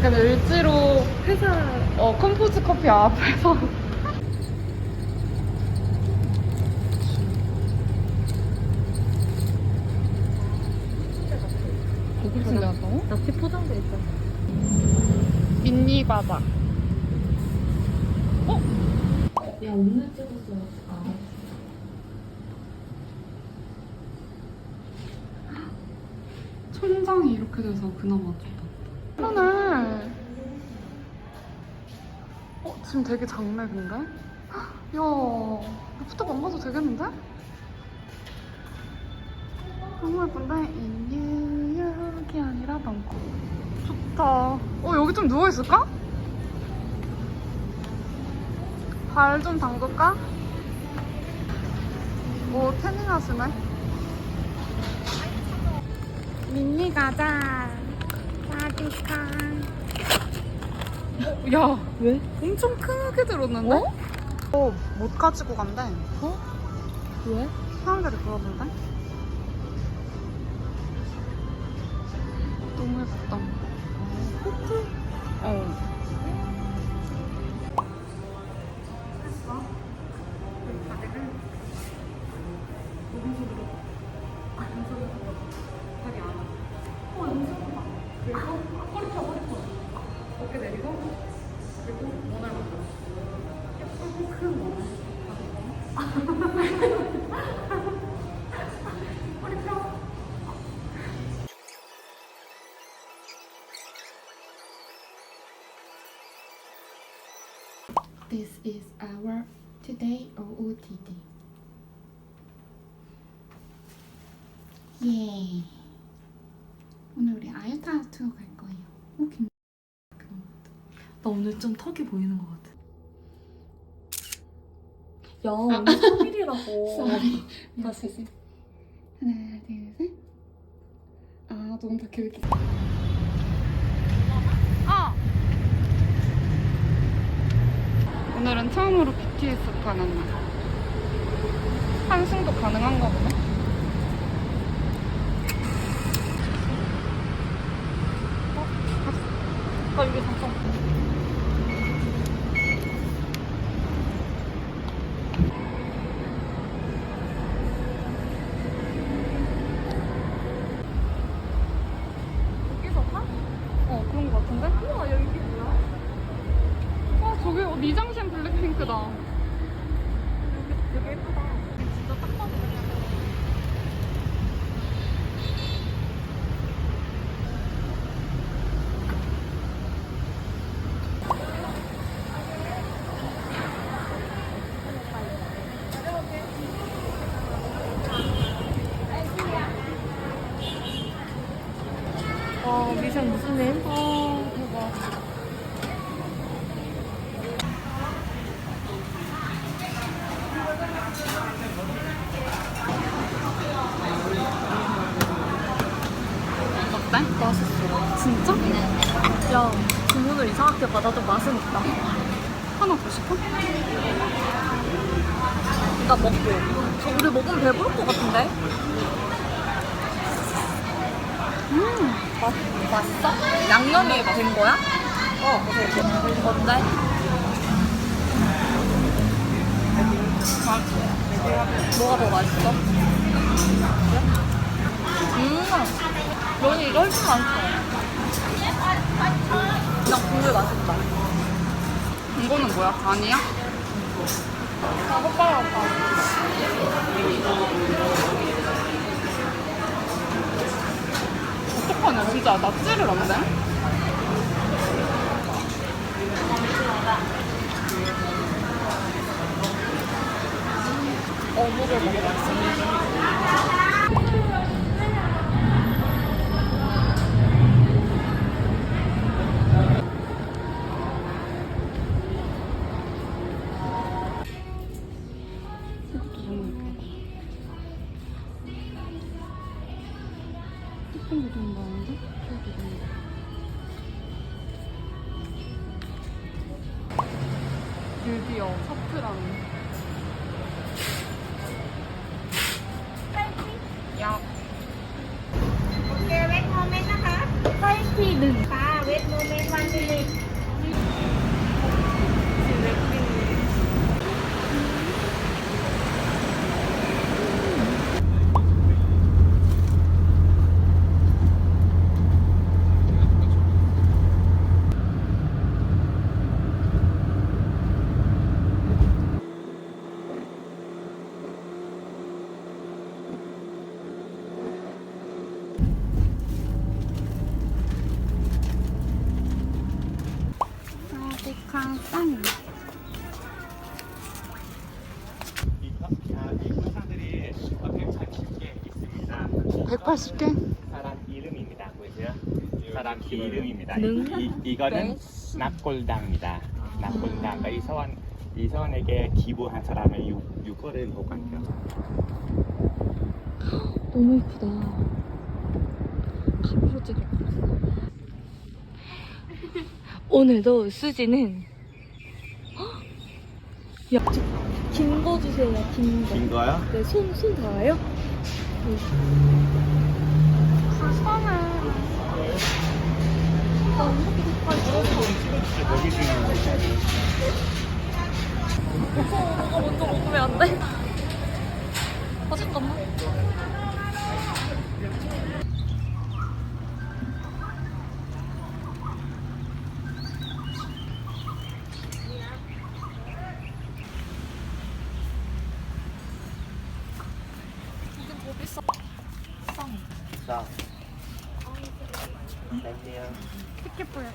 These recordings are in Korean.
약간 을지로 회사 어 컴포즈 커피 앞에서? 낙지 포장돼 있잖아. 미니 과자. 야 오늘 찍었어. 아. 천장이 이렇게 돼서 그나마 좋 다. 편하네. 어, 지금 되게 작네, 근데? 야, 루프탑 안 가도 되겠는데? 너무 예쁜데? 이 뉴욕이 아니라 방콕. 좋다. 어, 여기 좀 누워있을까? 발 좀 담글까? 오, 태닝 하시네. 미니 가자. 야, 왜? 엄청 크게 들었는데? 어? 어, 못 가지고 간대. 왜? 사람들이 그러던데? 너무 예쁘다. 코트? 어. This is our today OOTD. 예. 오늘 우리 아유타 투어 갈 거예요. 오, 김. 나 오늘 좀 턱이 보이는 것 같아. 야 오늘 3일이라고. Sorry. 다시 시 하나, 둘, 셋. 아, 너무 다 계획이. 어. 오늘은 처음으로 BTS 가는 날. 한승도 가능한가 보네. 아 이게 잠깐. 여기서 타? 어, 그런 거 같은데? 우와 여기 뭐야? 어, 저기 어, 니장신 블랙핑크다. 여기 되게 예쁘다. 진짜 딱 봐도 그냥. 와 미션 무슨 일? 아, 대박. 어때? 맛있어. 진짜? 야 주문을 이상하게 받아도 맛은 있다. 하나 더 시켜? 일단 먹고. 저 우리 먹으면 배부를 것 같은데? 음, 맛, 맛있어? 양념이 된 거야? 어. 어때? 뭐가 더 맛있어? 음, 면이 이거 훨씬 많다. 그냥 국물 맛있다. 이거는 뭐야? 간이야? 아, 헛발 아파. 어떡 하냐, 진짜 낫지를 않네? 어묵을 먹어봤어. 180개 아, 사람 이름입니다. 보이세요? 네, 사람 이름입니다. 이, 이, 이거는 네. 납골당입니다. 납골당. 그러니까 이서원 이서원에게 기부한 사람의 유, 유거를 보관해요. 너무 이쁘다. 카메라 찍을 오늘도 수지는 야, 긴거 주세요. 긴 거. 긴 거요? 네, 손, 손 닿아요? 불쌍해. 여기 주는 거. 어, 먼저 먹으면 안 돼? 어, 잠깐만. 이건 더 비싸. 쌍. 자. 안녕. 티켓 보여.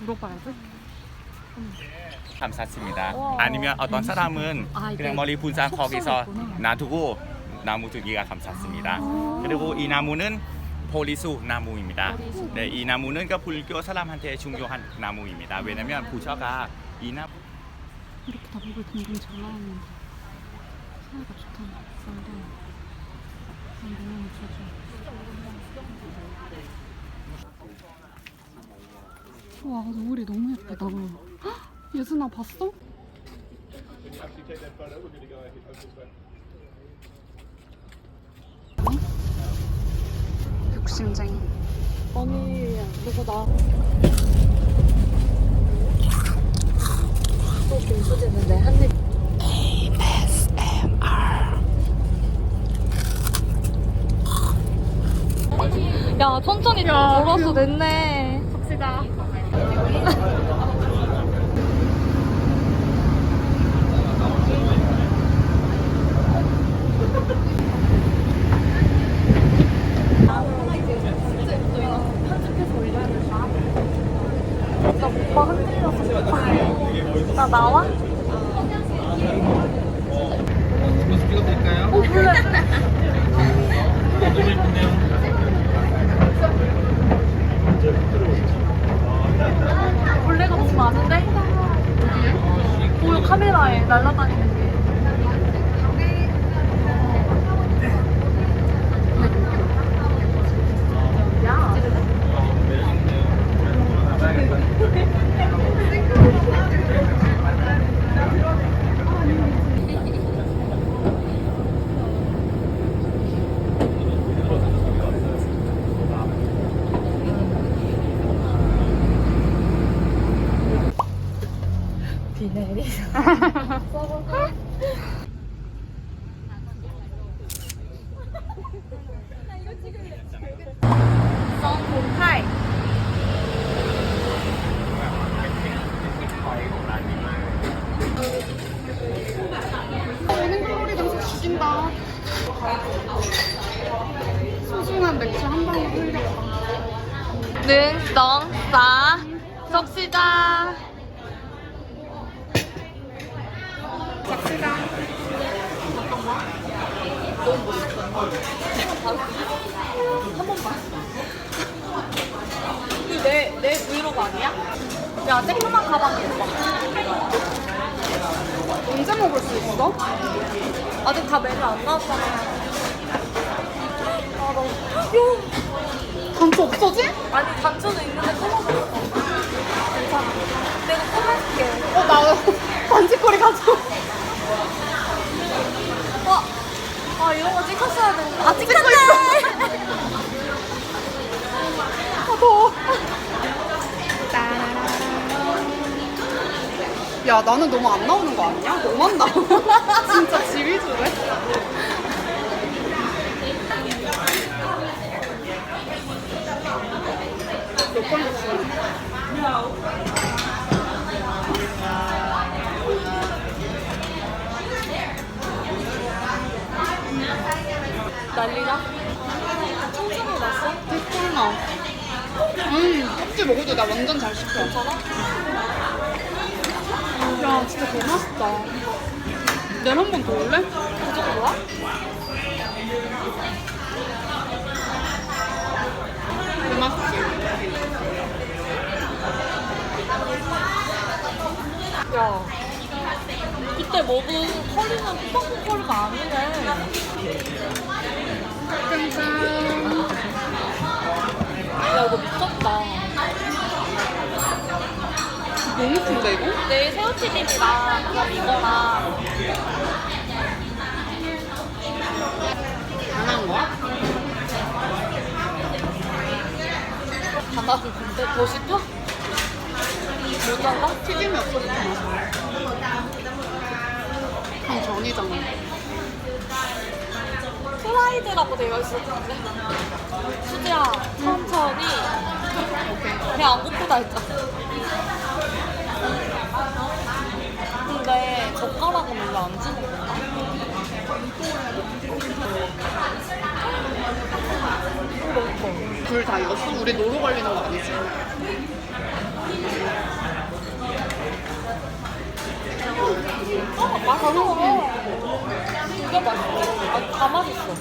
물어봐야 돼? 감사합니다. 와. 아니면 어떤 사람은 아, 이게 그냥 머리 분산 거기서. 놔두고 나무 두기가 감사합니다. 그리고 이 나무는 보리수 나무입니다. 네, 이 나무는 그 불교 사람한테 중요한 나무입니다. 왜냐면 부처가 이 나무 나보고 금방 잘 나왔는데 사이가 좋다. 쌀도 쌀 너무 묻혀줘. 와 노을이 너무 예쁘다. 헉, 예준아 봤어? 욕심쟁이. 아니, 누구 나. 또 김수지는데 한 입. ASMR. 야, 천천히 좀 야, 걸어서 그- 됐네. 갑시다. 나 오빠 흔들려서 나 나와? 어, 그래. 벌레가 너무 많은데? 보여 카메라에 날아다니는 게. 야. 비 내리서. 썬공타이. 오는 칼로리 감소 죽인다. 소중한 맥주 한 방에 흘렸다. 능성사 접시다. 갑시다. 내, 내 브이로그 아니야? 야, 쬐끄만 가방 입어봐. 언제 먹을 수 있어? 아직 다 메뉴 안 나왔잖아. 아, 나. 야! 단추 없어지? 아니, 단추는 있는데 끊어버렸어. 괜찮아. 내가 끊어줄게. 어, 나 반지거리 가져. 아, 이런 거 찍혔어야 되는데. 아, 찍혔네! 아, 더워. 야, 나는 너무 안 나오는 거 아니야? 너만 나와. 진짜 지휘주네. 난리나? 청소년 났어? 꿀나. 음, 껍질 먹어도 나 완전 잘 씹혀. 괜찮아? 야 진짜 개 맛있다. 내일 한 번 더 올래? 개 맛있지. 야 그때 먹은 커리는 푸석푸 커리가 아니네 짠짠. 야 이거 미쳤다 너무 큰데 이거? 내일 새우튀김이랑 그냥 이거랑 안 한 거야? 하나 근데 더 시켜? 모자라? 튀김이 없어서 좀 아쉬워. 프라이드라고 되어 있었는데 수지야 천천히 오케이. 그냥 안 고프다 했잖아 근데 젓가락은 원래 안 주는 건가? 불다 익었어? 우리 노루 걸리는 거 아니지? 어, 맛있어. 진짜 맛있어. 아니, 다 맛있어.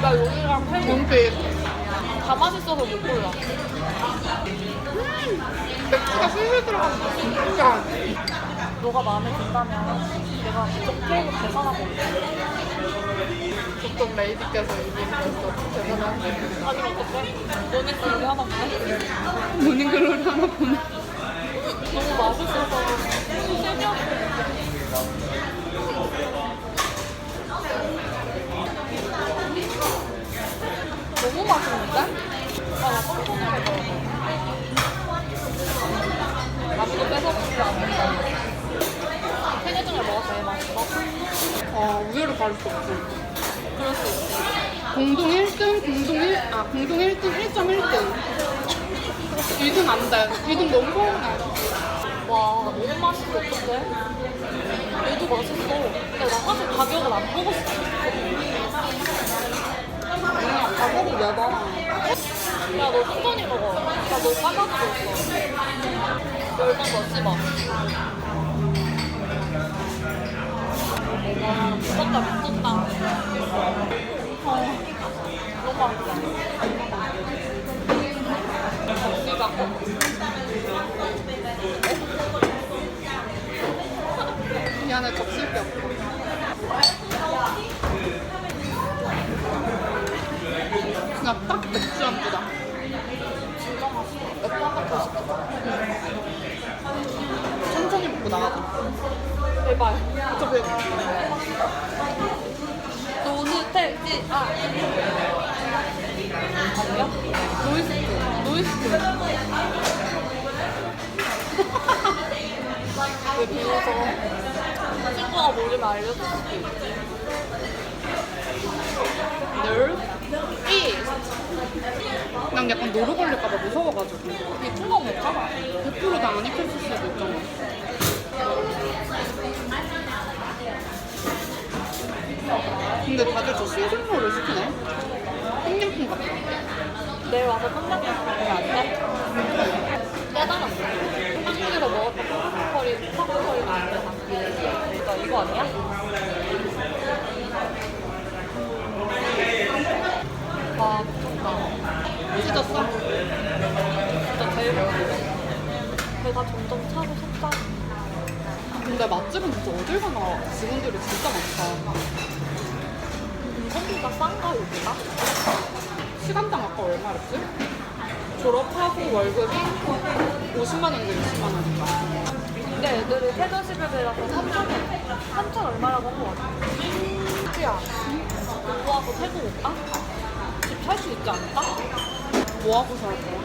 나 여기랑 회, 원빛. 다 맛있어서 못 골라. 맥주가 술술 들어가서 진짜. 너가 마음에 든다면 내가 이쪽 케이크 계산하고 올게. 보통 레이디께서 얘기했어. 대단한데. 아니, 어떡해? 너네 그렇게 하나 보네? 모닝글로리 하나 보내. 있지. 공동 1등, 공동 1, 아, 공동 1등, 1.1등. 2등 안 돼. 2등 너무 서운해. 와, 너무 맛있어, 어떡해? 얘도 맛있어. 근데 나 사실 가격을 안 보고 싶어. 그냥 가격이 매봐. 야, 너 천천히 먹어. 나너 싸가지고 있어. 열번 넣지 마. 와, 미쳤다, 미쳤다. 어, 너무 맛있다. 시작. 미안해, 접실 게 없어. 그냥 딱 맥주 안주다. 맥주 한번 더 시키자. 천천히 먹고 나가자. 제발. 배고파. 노는 택지, 아. 아니야? 노이스트. 노이스트. 왜 비웃어? 친구가 모르면 알려줄 수도 있지. 늘? 이! 난 약간 노루 걸릴까봐 무서워가지고. 이 충격 못하나? 100%다 안 익혔을 수도 있잖아. 내일 와서 깜짝이야. 안 돼? 깨달았어. 한국에서 먹었던 팝콘커리, 팝콘커리가 안? 나 이거 아니야? 와, 미쳤다. 찢었어? 진짜 제일 맛있어. 배가 점점 차고 속상해. 근데 맛집은 진짜 어딜 가나 직원들이 진짜 많다. 고기가 싼가, 여기가? 시간당 아까 얼마였지? 졸업하고 월급이 50만 원인가 60만 원인가. 근데 애들이 회전 11배라서 3천, 3천 얼마라고 한거 같아. 야 공부하고 태국 올까? 집살 수 있지 않을까? 뭐 하고 살 거야?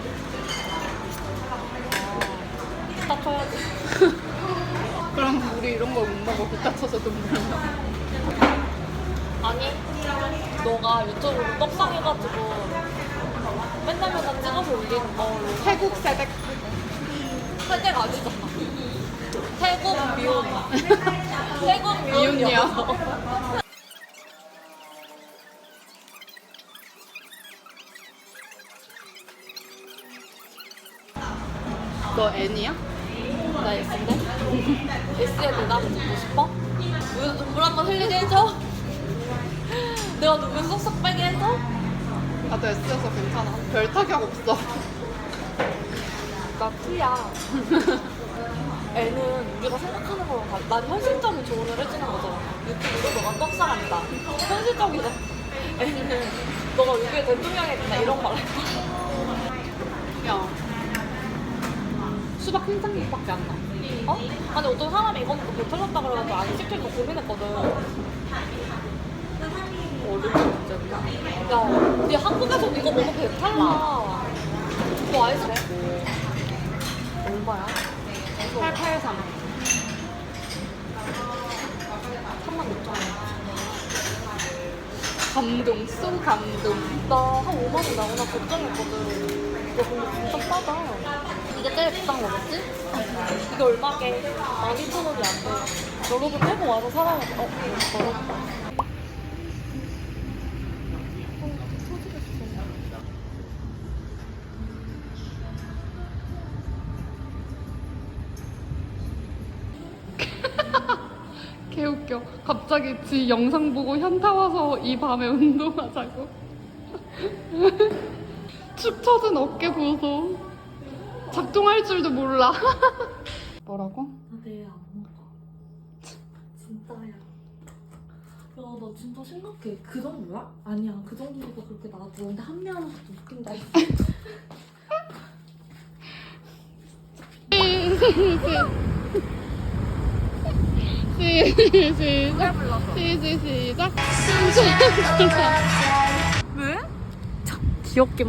기타 쳐야지. 그럼 우리 이런 걸못 먹어. 기타 쳐서 돈 벌면. 아니, 너가 유튜브로 떡상 해가지고 맨날 맨날 찍어서 올리는 걸로 태국 세댁. 세대가 아니잖아. 태국 미혼. 태국 미혼이야? 미혼이야. 너 애니야? 나 S인데? S에 대답 듣고 싶어? 물, 한번 흘리게 해줘? 내가 눈물 쏙쏙 빼게 해줘? 나도 S여서 괜찮아. 별 타격 없어. 나 T야. 애는 우리가 생각하는 거랑 다, 난 현실적인 조언을 해주는 거잖아. 유튜브로 너가 떡상한다. 현실적이다. 애는 너가 여기에 대통령이 된다 이런 말할 거야. 야. 수박 한 장밖에 안 나. 어? 아니 어떤 사람이 이거 먹고 배탈났다 그래가지고 안 시킬까 고민했거든. 어른이 문제구나. 야, 네 한국에서 이거 먹으면 배탈나. 너 아이스 래 얼마야? 883. 3만 6천 원. 감동, 쏘 감동. 나 한 5만 원 나오나 걱정했거든. 이거 근데 진짜 싸다. 이게 제일 비싼 거겠지? 이게 얼마게? 12,000원이 안 돼. 여러분 태국 와서 사라면 어? 더럽다. 갑자기 지 영상 보고 현타 와서 이 밤에 운동하자고. 축 처진 어깨 보소. 작동할 줄도 몰라. 뭐라고? 안 먹어. 진짜야. 야, 나 진짜 심각해. 그 정도야? 아니야. 그 정도니까 그렇게 나도. 근데 한명 하나도 웃긴다. 시, 시작. 시, 시, 시작. 왜? 참, 귀엽게 막